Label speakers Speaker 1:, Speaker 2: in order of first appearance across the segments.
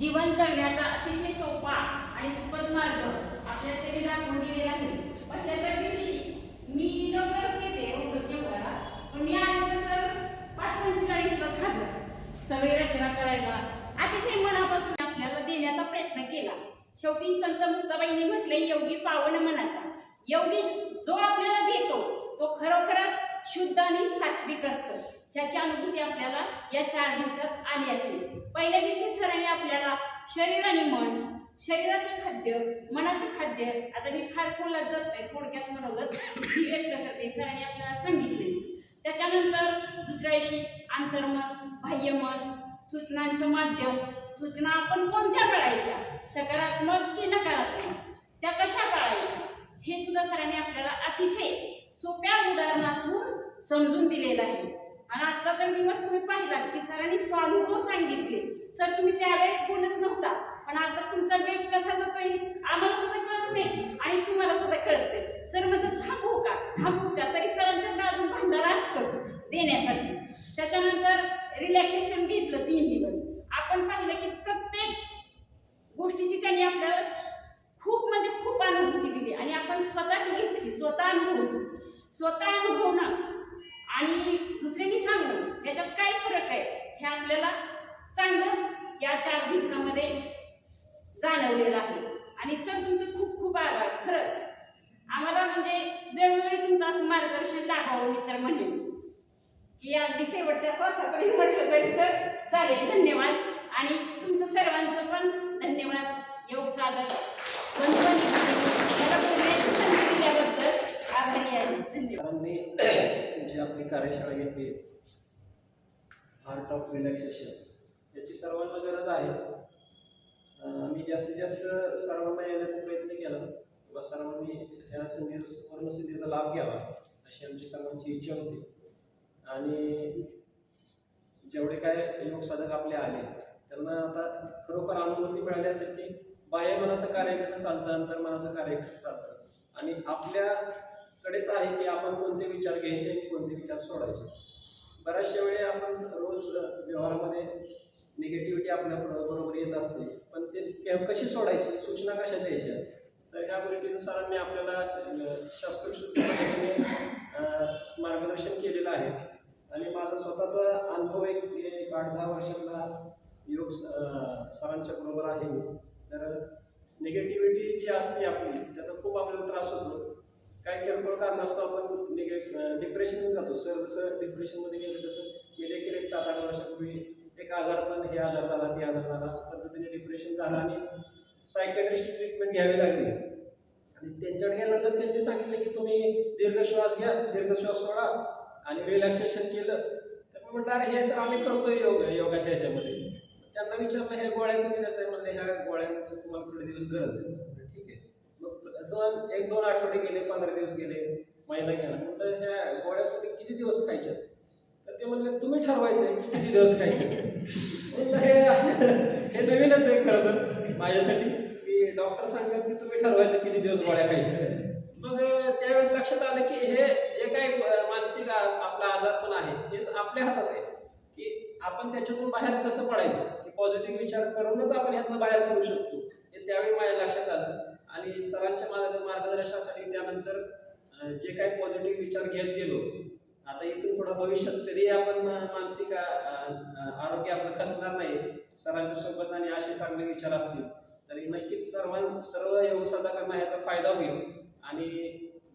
Speaker 1: जीवन जगण्याचा अतिशय सोपा आणि सुपद मार्ग आपल्याला त्यांनी दाखवून दिलेला आहे. पहिल्या तर दिवशी मी लवकरच येते रोजच जेवणाला पण मी आले सर पाच पंचेचाळीसलाच हजर. सगळी रचना करायला अतिशय मनापासून आपल्याला देण्याचा प्रयत्न केला. शेवटी संत मुक्ताबाईंनी म्हटले योगी पावन मनाचा. योगी जो आपल्याला देतो तो खरोखरच शुद्ध आणि सात्विक असतो. ह्याची अनुभूती आपल्याला या चार दिवसात आली असेल. पहिल्या दिवशी सरांनी आपल्याला शरीर आणि मन शरीराचं खाद्य मनाचं खाद्य आता मी फार खोलात जात नाही थोडक्यात मनोगत ही व्यक्त करते सरांनी आपल्याला सांगितलेच. त्याच्यानंतर दुसऱ्या दिवशी अंतर्मन बाह्यमन सूचनांचं माध्यम सूचना आपण कोणत्या पाळायच्या सकारात्मक की नकारात्मक? त्या कशा पाळायच्या हे सुद्धा सरांनी आपल्याला अतिशय सोप्या उदाहरणातून समजून दिलेलं आहे. आणि आजचा तर दिवस तुम्ही पाहिलाच की सरांनी स्वानुभव सांगितले. सर तुम्ही त्यावेळेस बोलत नव्हता. पण आता तुमचा वेग कसा जातोय आम्हाला सुद्धा कळत नाही आणि तुम्हाला सुद्धा कळतंय. सर म्हणतात थांबू का? थांबू का? तरी सरांच्या अजून भांडार असतंच देण्यासाठी. त्याच्यानंतर रिलॅक्सेशन घेतलं तीन दिवस. आपण पाहिलं की प्रत्येक गोष्टीची त्यांनी आपल्याला खूप म्हणजे खूप अनुभूती दिली. आणि आपण स्वतः ती घेतली स्वतः अनुभवली. स्वतः अनुभवणं आणि दुसऱ्यांनी सांगणं याच्यात काय फरक आहे हे आपल्याला चांगलंच या चार दिवसामध्ये जाणवलेलं आहे. आणि सर तुमचं खूप खूप आभार. खरंच. आम्हाला म्हणजे वेळोवेळी तुमचं असं मार्गदर्शन लागावं मी तर म्हणेन. की अगदी शेवटच्या श्वासापर्यंत म्हटलं तरी सर चालेल धन्यवाद. आणि तुमचं सर्वांचं पण धन्यवाद. योग साधक संधी दिल्याबद्दल आभारी आहे. धन्यवाद.
Speaker 2: मी जी आपली कार्यशाळा घेतली आर्ट ऑफ रिलॅक्सेशन याची सर्वांना गरज आहे. मी जास्तीत जास्त सर्वांना येण्याचा प्रयत्न केला. किंवा सर्वांनी या संधी पूर्ण संधीचा लाभ घ्यावा अशी आमची सर्वांची इच्छा होती. आणि जेवढे काय योग साधक आपले आले त्यांना आता खरोखर अनुभूती मिळाली असेल की बाह्य मनाचं कार्य कसं चालतं अंतर्मनाचं कार्य कसं चालतं? आणि आपल्याकडेच आहे की आपण कोणते विचार घ्यायचे आणि कोणते विचार सोडायचे? बऱ्याचशा वेळी आपण रोज व्यवहारामध्ये निगेटिव्हिटी आपल्या बरोबर येत असते पण ते कशी सोडायची? सूचना कशा द्यायच्या? तर ह्या गोष्टीचं सरांनी आपल्याला अ, शास्त्रशुद्ध मार्गदर्शन केलेलं आहे. आणि माझा स्वतःचा अनुभव एक एक आठ दहा वर्षातला योग स- सरांच्या बरोबर आहे. तर निगेटिव्हिटी जी असते आपली त्याचा खूप आपल्याला त्रास होतो. काही किरकोळ कारणास्तव आपण निगे डिप्रेशन जातो. सर जसं डिप्रेशनमध्ये गेलं तसं मी देखील एक सात आठ वर्षापूर्वी एक आजार पण हे आजार झाला ते आजार झाला असं पद्धतीने डिप्रेशन झालं आणि सायकॅट्रिस्ट ट्रीटमेंट घ्यावी लागली. आणि त्यांच्याकडे गेल्यानंतर त्यांनी सांगितलं की तुम्ही दीर्घ श्वास घ्या दीर्घ श्वास सोडा. आणि रिलॅक्सेशन केलं तर मी म्हटलं अरे हे तर आम्ही करतोय योग योगाच्या ह्याच्यामध्ये. त्यांना विचारलं हे गोळ्या तुम्ही देताय? म्हणले ह्या गोळ्यांचं तुम्हाला थोडे दिवस गरज आहे. ठीक आहे. मग दोन एक दोन आठवडे गेले पंधरा दिवस गेले महिना गेला. म्हटलं ह्या गोळ्या तुम्ही किती दिवस खायच्या? तर ते म्हणले तुम्ही ठरवायचं आहे की किती दिवस खायचे. हे हे नवीनच आहे खरं तर माझ्यासाठी. की डॉक्टर सांगतात की तुम्ही ठरवायचं किती दिवस गोळ्या खायच्या. मग त्यावेळेस लक्षात आलं की हे जे काही मानसिक आपला आजार पण आहे हे आपल्या हातात आहे. की आपण त्याच्यातून बाहेर कसं पडायचं? की पॉझिटिव्ह विचार करूनच आपण ह्यातनं बाहेर पडू शकतो. हे त्यावेळी माझ्या लक्षात आलं. आणि सरांच्या मार्ग मार्गदर्शनाखाली त्यानंतर जे काही पॉझिटिव्ह विचार घेत गेलो आता इथून पुढे भविष्यात कधी आपण मानसिक आरोग्य आपलं खचणार नाही सरांच्या सोबत आणि असे चांगले विचार असतील तरी नक्कीच सर्वां सर्व योग याचा फायदा होईल. आणि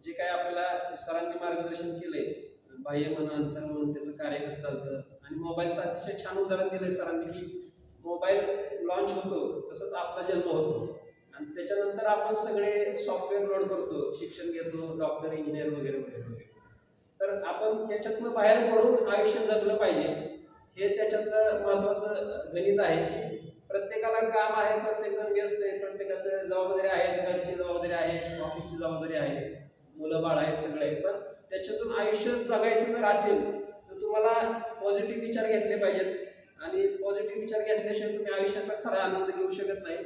Speaker 2: जे काय आपल्याला सरांनी मार्गदर्शन केलंय बाह्य म्हणून अंतर म्हणून त्याचं कार्य कसं चालतं? आणि मोबाईलचं अतिशय छान उदाहरण दिलंय सरांनी की मोबाईल लॉन्च होतो तसंच आपला जन्म होतो. आणि त्याच्यानंतर आपण सगळे सॉफ्टवेअर लोड करतो शिक्षण घेतो डॉक्टर इंजिनियर वगैरे वगैरे वगैरे. तर आपण त्याच्यातनं बाहेर पडून आयुष्य जगलं पाहिजे. हे त्याच्यातलं महत्वाचं गणित आहे की प्रत्येकाला काम आहे प्रत्येक जण व्यस्त आहे प्रत्येकाचं जबाबदारी आहे घरची जबाबदारी आहे ऑफिसची जबाबदारी आहे मुलं बाळ आहेत सगळे. आहेत पण त्याच्यातून आयुष्य जगायचं जर असेल तर तुम्हाला पॉझिटिव्ह विचार घेतले पाहिजेत. आणि पॉझिटिव्ह विचार घेतल्याशिवाय तुम्ही आयुष्याचा खरा आनंद घेऊ शकत नाही.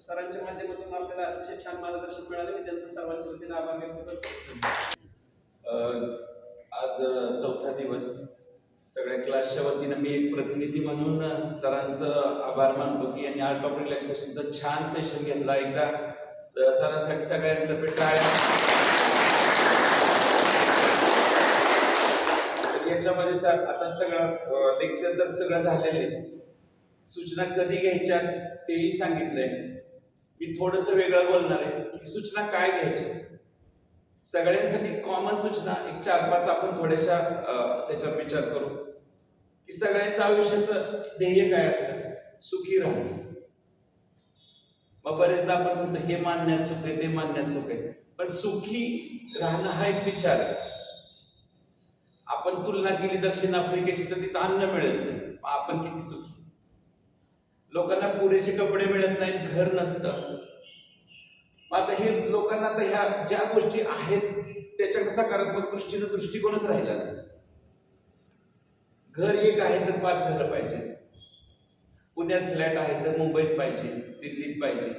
Speaker 2: सरांच्या माध्यमातून आपल्याला अतिशय छान मार्गदर्शन मिळालं. मी त्यांचं सर्वांच्या वतीने आभार व्यक्त करतो.
Speaker 3: आज चौथा दिवस. सगळ्या क्लासच्या वतीनं मी एक प्रतिनिधी म्हणून सरांचं आभार मानतो की यांनी आर्ट ऑफ रिलॅक्सेशनचं छान सेशन घेतला. एकदा सरांसाठी सगळ्यांतर्फे टाळ्या. तर याच्यामध्ये सर आता सगळं लेक्चर तर सगळं झालेलं आहे. सूचना कधी घ्यायच्या तेही सांगितलंय. मी थोडस वेगळं बोलणार आहे की सूचना काय घ्यायच्या सगळ्यांसाठी कॉमन सूचना एक चार पाच आपण थोड्याशा अं, त्याच्यावर विचार करू. की सगळ्यांचं आयुष्याचं ध्येय काय असतं? सुखी राहणं मग बरेचदा आपण म्हणतो हे मानण्यात सुख आहे ते मानण्यात सुख आहे. पण सुखी राहणं हा एक विचार आहे. आपण तुलना केली दक्षिण आफ्रिकेची तर तिथं अन्न मिळत नाही. मग आपण किती सुखी? लोकांना पुरेसे कपडे मिळत नाहीत घर नसतं. मग आता हे लोकांना आता ह्या ज्या गोष्टी आहेत त्याच्या सकारात्मक दृष्टीनं दृष्टिकोनच राहिला नाही. घर एक आहे तर पाच घरं पाहिजे. पुण्यात फ्लॅट आहे तर मुंबईत पाहिजे दिल्लीत पाहिजे.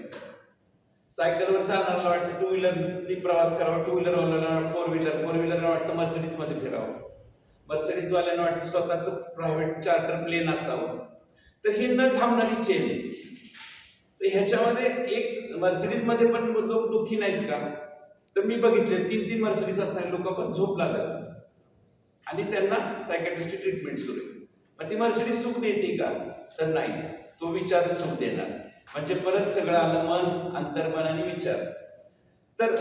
Speaker 3: सायकलवर चालणाऱ्याला वाटतं टू व्हीलरनी प्रवास करावा टू व्हीलरवाल्याला फोर व्हीलर फोर व्हीलरला वाटतं मर्सिडीजमध्ये फिरावं. मर्सिडीजवाल्यांना वाटतं स्वतःचं प्रायव्हेट चार्टर प्लेन असावं. तर ही न थांबणारी चेन आहे तर ह्याच्यामध्ये एक मर्सिडीजमध्ये पण लोक दुःखी नाहीत का? तर मी बघितले तीन तीन मर्सिडीज असणारे लोक पण झोप लागत आणि त्यांना सायकॅट्रिस्टची ट्रीटमेंट सुरू आहे. मग ती मर्सिडीज सुख देते का? तर नाही. तो विचार सुख देणार. म्हणजे परत सगळं आलं मन अंतर्मन आणि विचार. तर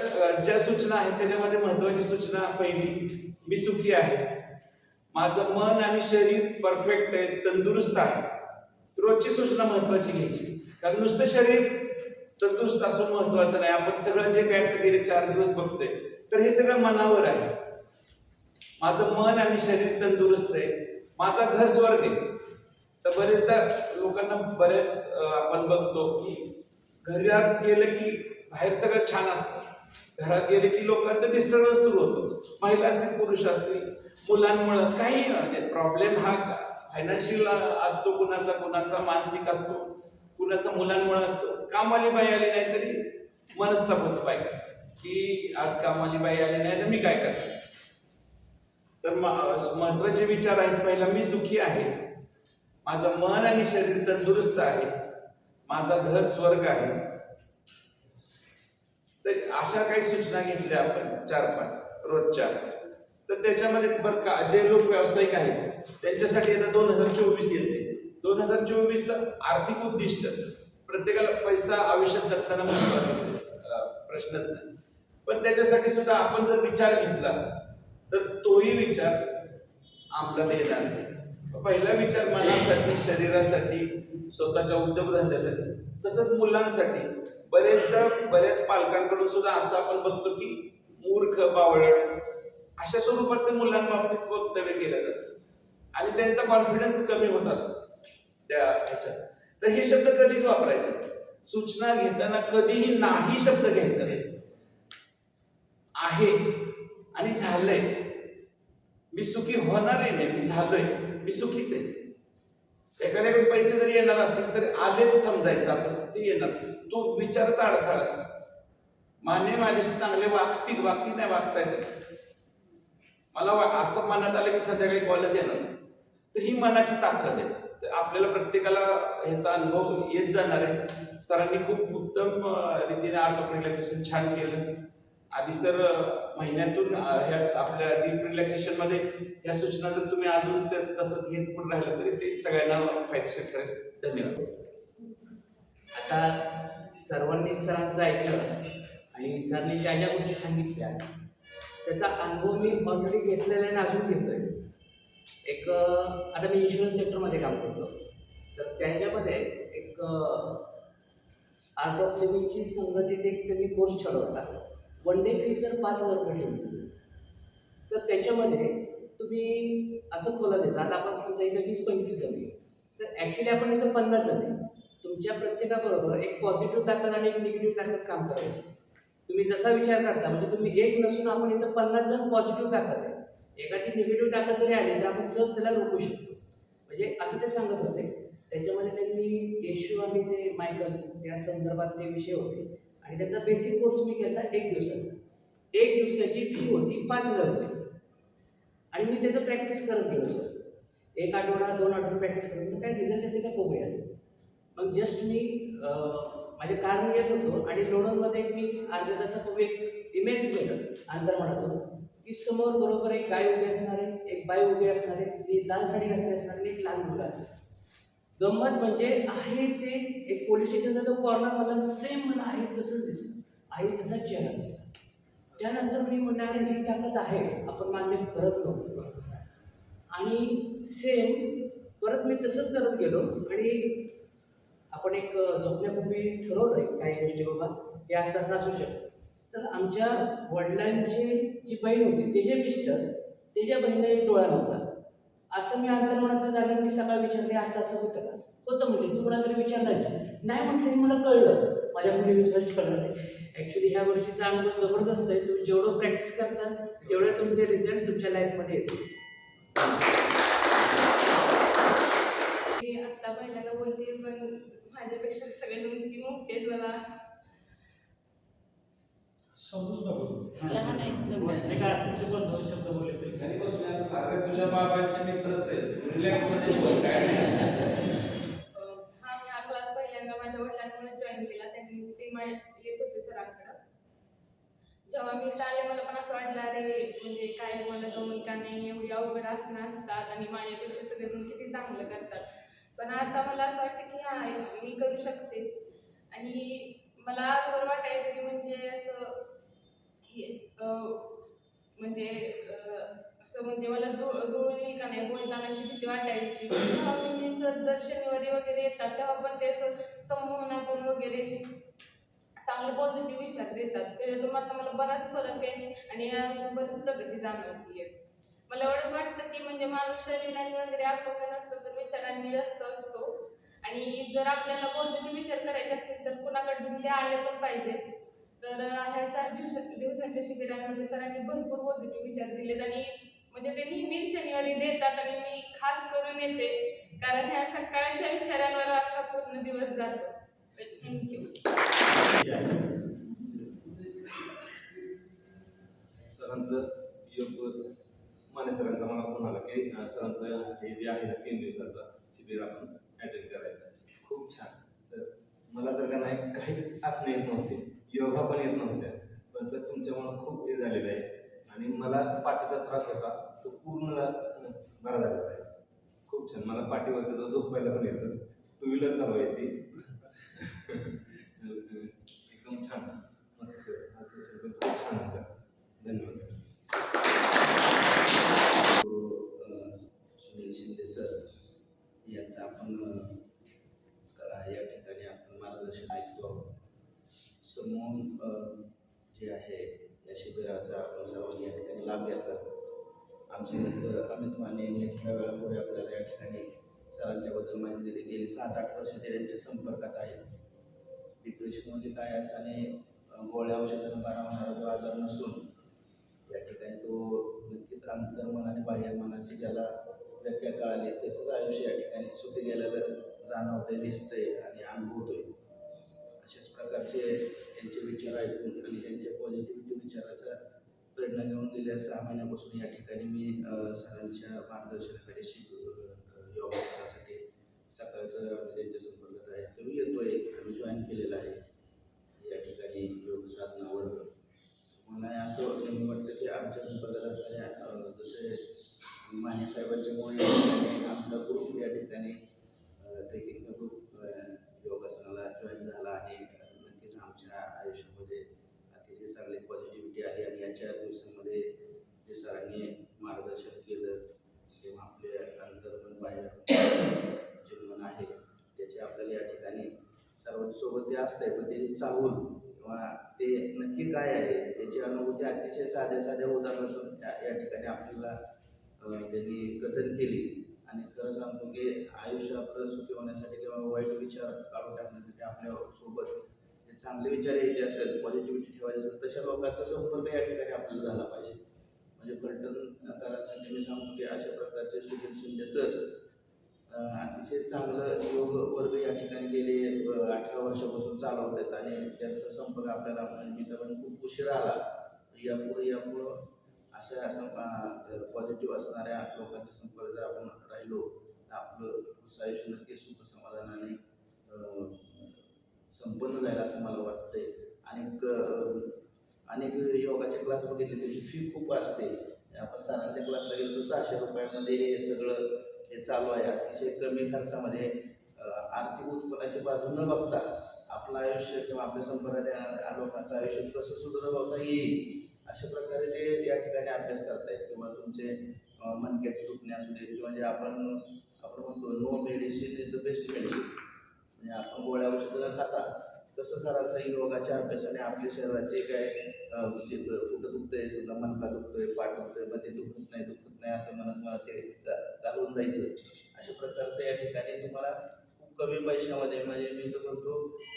Speaker 3: ज्या सूचना आहेत त्याच्यामध्ये महत्वाची सूचना पहिली मी सुखी आहे. माझं मन आणि शरीर परफेक्ट आहे तंदुरुस्त आहे. रोजची सूचना महत्वाची घ्यायची. कारण नुसतं शरीर तंदुरुस्त असून महत्वाचं नाही. आपण सगळं जे काय गेले चार दिवस बघतोय तर हे सगळं मनावर आहे. माझं मन आणि शरीर तंदुरुस्त आहे. माझा घर स्वर्ग आहे. तर बरेचदा लोकांना बरेच आपण बघतो की घरात गेलं की बाहेर सगळं छान असतं. घरात गेले की लोकांचं डिस्टर्बन्स सुरू होतो. महिला असतील पुरुष असतील मुलांमुळं काही म्हणजे प्रॉब्लेम हा फायनान्शियल असतो कुणाचा कुणाचा मानसिक असतो कुणाचा मुलांमुळे असतो. कामवाली बाई आली नाही तरी मनस्ताप होतो बाई. की आज कामवाली बाई आली नाही तर मी काय करतो तर महत्त्वाचे विचार आहेत. पहिला मी सुखी आहे. माझं मन आणि शरीर तंदुरुस्त आहे. माझा घर स्वर्ग आहे. तर अशा काही सूचना घेतल्या आपण चार पाच रोजच्या. तर त्याच्यामध्ये बरं का जे लोक व्यावसायिक आहेत त्यांच्यासाठी आता दोन हजार चोवीस येते. दोन हजार चोवीस आर्थिक उद्दिष्ट. प्रत्येकाला पैसा आयुष्यात जगताना महत्त्वाचा प्रश्नच नाही. पण त्याच्यासाठी सुद्धा आपण जर विचार घेतला तर तोही विचार आपला येणार नाही. पहिला विचार मनासाठी शरीरासाठी स्वतःच्या उद्योगधंद्यासाठी तसंच मुलांसाठी. बरेचदा बऱ्याच पालकांकडून सुद्धा असं आपण बघतो की मूर्ख बावळट अशा स्वरूपाचं मुलांबाबतीत वक्तव्य केलं जातं. आणि त्यांचा कॉन्फिडन्स कमी होत असतो त्या ह्याच्यात. तर हे शब्द कधीच वापरायचे सूचना घेताना कधीही नाही शब्द घ्यायचा नाही. आहे आणि झालंय. मी सुखी होणार नाही मी झालोय मी सुखीच आहे. एखाद्याकडे पैसे जरी येणार असतील तरी आलेच समजायचं आपण ते येणार तो विचाराचा अडथळा असतो. माने माझ्याशी चांगले वागतील वागतील नाही वागता येतच मला वा- असं मनात आलं की संध्याकाळी कॉलेज येणार. तर ही मनाची ताकद आहे. तर आपल्याला प्रत्येकाला ह्याचा अनुभव येत जाणार आहे. सरांनी खूप उत्तम रीतीने आर्ट ऑफ रिलॅक्सेशन छान केलं. आधी सर महिन्यातून ह्याच आपल्या डीप रिलॅक्सेशनमध्ये या सूचना जर तुम्ही अजून तेच तसंच घेत पण राहिलं तरी ते सगळ्यांना फायदेशीर ठरेल. धन्यवाद.
Speaker 4: आता सर्वांनी सरांचं ऐकलं आणि सरांनी ज्या ज्या गोष्टी सांगितल्या त्याचा अनुभव मी ऑलरेडी घेतलेला आहे आणि अजून घेतोय. एक आता मी इन्शुरन्स सेक्टरमध्ये काम करतो. तर त्याच्यामध्ये एक आर्ट ऑफ लिव्हिंगची संघटित एक त्यांनी कोर्स ठरवला. वन डे फी जर पाच हजार रुपये ठेवली. तर त्याच्यामध्ये तुम्ही असं खोला देता आता आपण समजा इथं वीस पंचवीस जण. तर ॲक्च्युली आपण इथं पन्नास जण. तुमच्या प्रत्येकाबरोबर एक पॉझिटिव्ह ताकद आणि एक निगेटिव्ह ताकद काम करायचं. तुम्ही जसा विचार करता म्हणजे तुम्ही एक नसून आपण इथं पन्नास जण पॉझिटिव्ह ताकद आहे. एखादी निगेटिव्ह ताकद जरी आली तर आपण सहज त्याला रोखू शकतो. म्हणजे असं ते सांगत होते. त्याच्यामध्ये त्यांनी येशू आणि ते मायकल त्या संदर्भात ते विषय होते. आणि त्याचा बेसिक कोर्स मी केला एक दिवसाचा. एक दिवसाची फी होती पाच हजार रुपये. आणि मी त्याचं प्रॅक्टिस करत गेलो सर एक आठवडा दोन आठवडे प्रॅक्टिस करत काय रिझल्ट येते का बघूया. मग जस्ट मी माझ्या कारने येत होतो आणि लोणंदमध्ये मी अर्ध्या तासापूर्वी एक इमेज केलं. होतो की समोर बरोबर एक गाय उभी असणार आहे एक बाई उभी असणार आहे ती लाल साडी घातली असणार आणि एक लहान मुलगा असणार गंमत म्हणजे आहे ते एक पोलीस स्टेशनचा जो कॉर्नर मला सेम मला आहे तसंच दिसत. आहे तसा चेहरा दिसला त्यानंतर मी म्हणणार ही ताकद आहे. आपण मान्य करत नव्हतो. आणि सेम परत मी तसंच करत गेलो. आणि आपण एक झोपण्यापूर्वी ठरवलं आहे काही गोष्टी बाबा हे असं असं असू शकतं. तर आमच्या वडिलांची जी बहीण होती त्याचे मिस्टर त्याच्या बहिणीला एक डोळा नव्हता. असं मी अंतर्मनातलं जाणून मी सकाळी विचारले असं असं होतं का? होतं म्हणजे तू मला तरी विचारणार नाही म्हटलं हे मला कळलं. माझ्या मुली विश्वास कळलं नाही. ॲक्च्युली ह्या गोष्टीचा अनुभव जबरदस्त आहे. तुम्ही जेवढं प्रॅक्टिस करताल तेवढे तुमचे रिझल्ट तुमच्या लाईफमध्ये येतील.
Speaker 5: मी आत्ता पहिल्यांदा बोलते पण माझ्यापेक्षा सगळे ती मोठे मला.
Speaker 6: समजूच नको
Speaker 1: लहान आहेत समजत
Speaker 6: ते काय असेल ते पण दोन शब्द बोलले तरी.
Speaker 3: घरी बसून असं लागतं तुझ्या बाबांचे मित्रच आहेत. रिलॅक्समध्ये बोल काय. नाही
Speaker 5: अं, हा मी हा क्लास पहिल्यांदा. माझ्या वडिलांमुळे जॉईन केला. त्यांनी ते येत होते सरांकडं. जेव्हा मी इथं आले मला पण असं वाटलं अरे म्हणजे काय मला जमून का नाही एवढी अवघड आसनं असतात आणि माझ्यापेक्षा सगळेजण किती चांगलं करतात. पण आता मला असं वाटतं की हा मी करू शकते. आणि मला अगोदर वाटायचं की म्हणजे असं म्हणजे असं म्हणजे मला जुळ जुळून येईल का नाही बोलताना अशी भीती वाटायची. तेव्हा मी सर दर शनिवारी वगैरे येतात तेव्हा पण ते असं संमोहनातून वगैरे चांगले पॉझिटिव्ह विचार देतात. त्याच्यातून आता मला बराच फरक आहे आणि बरीच प्रगती जाणवतीये. मला एवढंच वाटतं की म्हणजे माणूस शरीराने वगैरे अपंग नसतो तर विचारांनी जास्त असतो. आणि जर आपल्याला पॉझिटिव्ह विचार करायचे असतील तर कुणाकडून ते आले पण पाहिजे. तर ह्या चार दिवसा दिवसांच्या शिबिरांमध्ये सरांनी भरपूर पॉझिटिव्ह विचार दिलेत आणि म्हणजे ते नेहमी शनिवारी देतात आणि मी खास करून येते. कारण ह्या सकाळच्या विचारांवर आपला पूर्ण दिवस जातो. थँक्यू
Speaker 7: सरांचं योग माने सरांचा मला फोन आला की सरांचं हे जे आहे ना तीन दिवसाचा शिबिर आपण अटेंड करायचं. खूप छान. सर मला तर का नाही काहीच असं नाही नव्हते योगा पण येत नव्हत्या. पण सर तुमच्यामुळं खूप हे झालेलं आहे. आणि मला पाठीचा त्रास होता. तो पूर्ण बरा झालेला आहे खूप छान. मला पाठीवर तर झोपायला पण येतं. टू व्हीलर चालवा येते एकदम छान. मस्त सर. असं सर खूप छान होतं. धन्यवाद सर.
Speaker 8: सुनील शिंदे सर यांचा आपण अ, क- या ठिकाणी आपण मार्गदर्शन ऐकतो आहोत. समूह um, जे आहे या शिबिराचा आपण सर्वांनी या ठिकाणी लाभ घेतला आमचे मित्र अमित माने यांनी थोड्या वेळापूर्वी आपल्याला या ठिकाणी सरांच्याबद्दल माहिती दिली. गेली सात आठ वर्ष ते त्यांच्या संपर्कात आहेत. डिप्रेशन म्हणजे काय असं आणि गोळ्या औषधानं बरा होणारा जो आजार नसून या ठिकाणी तो नक्कीच अंतर्मन आणि बाह्यमनाची ज्याला व्याख्या कळाली त्याचंच आयुष्य या ठिकाणी सुखी गेलेलं जाणवतंय दिसतंय आणि अनुभवतोय. अशाच प्रकारचे त्यांचे विचार ऐकून आणि त्यांच्या पॉझिटिव्हिटी विचाराचा प्रेरणा घेऊन गेल्या सहा महिन्यापासून या ठिकाणी मी सरांच्या मार्गदर्शनाखाली शिकलो. अ, योगासनासाठी सकाळचं आम्ही त्यांच्या संपर्कात आहे. तुम्ही येतोय आम्ही जॉईन केलेला आहे. या ठिकाणी योग साधना आवडतं. मला असं नेहमी वाटतं की आमच्या संपर्कात असणाऱ्या जसे माने साहेबांच्या मुळे आमचा ग्रुप या ठिकाणी ट्रेकिंगचा ग्रुप योगासनाला जॉईन झाला आहे नक्कीच आमच्या आयुष्यामध्ये अतिशय चांगली पॉझिटिव्हिटी आहे आणि याच्या दिवसामध्ये जे सरांनी मार्गदर्शन केलं जेव्हा आपले अंतर्मन बाहेर जे मन आहे त्याचे आपल्याला या ठिकाणी सर्वांसोबत ते असतंय पण त्याची चाहूल किंवा ते नक्की काय आहे याची अनुभूती अतिशय साध्या साध्या उदाहरणातून या या ठिकाणी आपल्याला त्यांनी कथन केली. आणि खरं सांगतो की आयुष्य आपलं सुखी होण्यासाठी किंवा वाईट विचार काढून टाकण्यासाठी आपल्यासोबत चांगले विचार यायचे असेल पॉझिटिव्हिटी ठेवायची असेल तशा लोकांचा संपर्क या ठिकाणी आपल्याला झाला पाहिजे. म्हणजे फलटण करासाठी मी सांगतो की अशा प्रकारचे सुनील शिंदे सर अतिशय चांगलं योग वर्ग या ठिकाणी गेले अठरा वर्षापासून चालवत आहेत आणि त्यांचा संपर्क आपल्याला म्हणजे पण खूप उशिरा आला यापुढे यापुढं अशा असं पॉझिटिव्ह असणाऱ्या लोकांच्या संपर्क जर आपण राहिलो तर आपलं आयुष्य नक्कीच सुख समाधानाने संपन्न जाईल असं मला वाटतंय. आणि अनेक योगाचे क्लास बघितले त्याची फी खूप असते. आपण सरांच्या क्लासला गेलो तर सहाशे रुपयामध्ये हे सगळं हे चालू आहे. अतिशय कमी खर्चामध्ये आर्थिक उत्पन्नाची बाजू न बघता आपलं आयुष्य किंवा आपल्या संपर्कात येणाऱ्या लोकांचं आयुष्य कसं सुधारवता येईल अशा प्रकारे ते या ठिकाणी अभ्यास करतायत. किंवा तुमचे मनक्याचे दुखणे असू दे किंवा जे आपण आपण म्हणतो no medicine is the best medicine म्हणजे आपण गोळ्या औषधं न खाता कसं सरांचा योगाच्या अभ्यासाने आपल्या शरीराचे काय जे कुठं दुखतंय समजा मनका दुखतोय पाठ दुखतोय मग ते दुखत नाही दुखत नाही असं म्हणत मला ते गा- घालून जायचं. अशा प्रकारचं या ठिकाणी तुम्हाला खूप कमी पैशामध्ये म्हणजे मी तर म्हणतो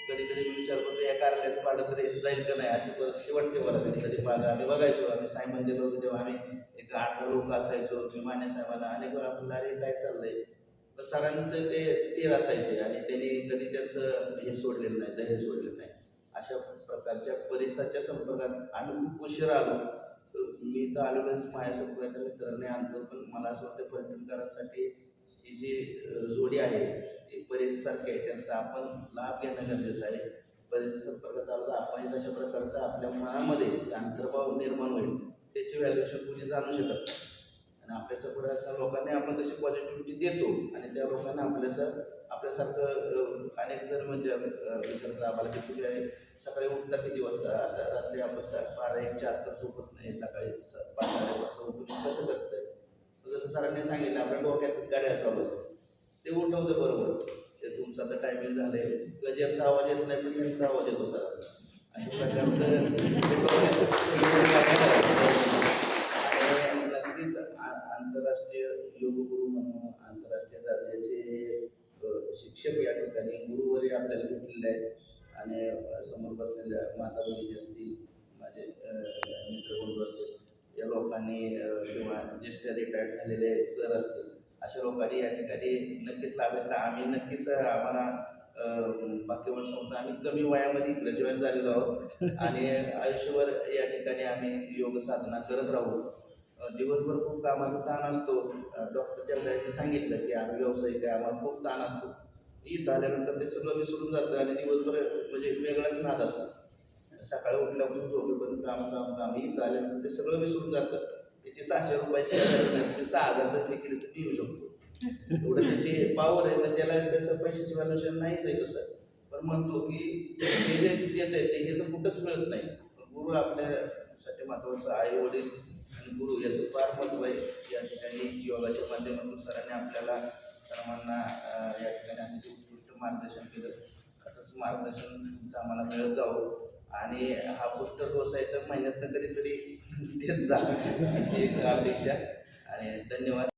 Speaker 8: कधी कधी मी विचार करतो या कार्यालयाचं भाडं तरी जाईल का नाही? अशी परिस्थिती वाटते मला कधी कधी बागा आम्ही बघायचो आम्ही साई मंदिर होतं तेव्हा आम्ही एक आठ लोक असायचो मी मान्य साहेबांना अनेक वेळा आपल्याला अरे काय चाललंय? सरांचं ते स्थिर असायचे आणि त्यांनी कधी त्यांचं हे सोडलेलं नाही ध्येय सोडलेलं नाही. अशा प्रकारच्या परिसराच्या संपर्कात आम्ही खूप उशीर आलो. तर मी तर आलेलोच माझ्या संपर्काच्या मित्रांनी आणतो पण मला असं वाटतं पर्यटनकारांसाठी ही जी जोडी आहे ती परिससारखी आहे. त्यांचा आपण लाभ घेणं गरजेचं आहे. परिस संपर्कात आलो तर आपण अशा प्रकारचा आपल्या मनामध्ये जे अंतर्भाव निर्माण होईल त्याची व्हॅल्युएशन कोणी जाणू शकत नाही. आणि आपल्या सगळ्या लोकांनी आपण तशी पॉझिटिव्हिटी देतो आणि त्या लोकांना आपल्यासं आपल्यासारखं अनेक जण म्हणजे विचारतात आम्हाला की तुम्ही सकाळी उठता किती वाजता? आता रात्री आपण स- बारा एक चार तर झोपत नाही सकाळी स- पाच साडे वाजता उठून कसं करतंय? आहे जसं सरांनी सांगितलं आपल्या डोक्यात गाड्या चालू असतात. ते उठवतं बरोबर. ते तुमचं आता टायमिंग झालंय. गजेरचा आवाज येत नाही पण यांचा आवाज येतो सरांचा. अशा प्रकारचं आंतरराष्ट्रीय योग गुरु म्हणून आंतरराष्ट्रीय दर्जाचे शिक्षक या ठिकाणी गुरुवरी आपल्याला भेटलेले आहेत. आणि समोर बसलेल्या माता भगिनी असतील माझे मित्रबंधू असतील या लोकांनी किंवा ज्येष्ठ रिटायर्ड झालेले सर असतील अशा लोकांनी या ठिकाणी नक्कीच लाभ घेतला आम्ही नक्कीच आम्हाला बाकीवर संस्था आम्ही कमी वयामध्ये इकडे जॉईन झालेलो आहोत. आणि आयुष्यभर या ठिकाणी आम्ही योग साधना करत राहू. दिवसभर खूप कामाचा ताण असतो. डॉक्टर जगदाळेंनी सांगितलं की आम्ही व्यावसायिक आहे आम्हाला खूप ताण असतो. इथं आल्यानंतर ते सगळं विसरून जातं आणि दिवसभर म्हणजे वेगळाच नाद असतो. सकाळी उठल्यापासून झोपेपर्यंत काम काम काम इथं आल्यानंतर ते सगळं विसरून जातं. त्याची सहाशे रुपयाची तुम्ही सहा हजार जर फी केली तर ती येऊ शकतो. एवढं त्याची पावर आहे तर त्याला कसं पैशाची व्हॅल्युएशन नाहीच आहे कसं. पण म्हणतो की हे जे देत आहे ते हे तर कुठंच मिळत नाही. गुरु आपल्यासाठी महत्वाचं आई वडील गुरु याचं फार महत्त्व आहे. या ठिकाणी योगाच्या माध्यमातून सरांनी आपल्याला सर्वांना या ठिकाणी अतिशय उत्कृष्ट मार्गदर्शन केलं. असंच मार्गदर्शन म्हणजे आम्हाला मिळत जावं. आणि हा पोस्टर डोस आहे तर महिन्यातनं कधीतरी देत जा अशी एक अपेक्षा. आणि धन्यवाद.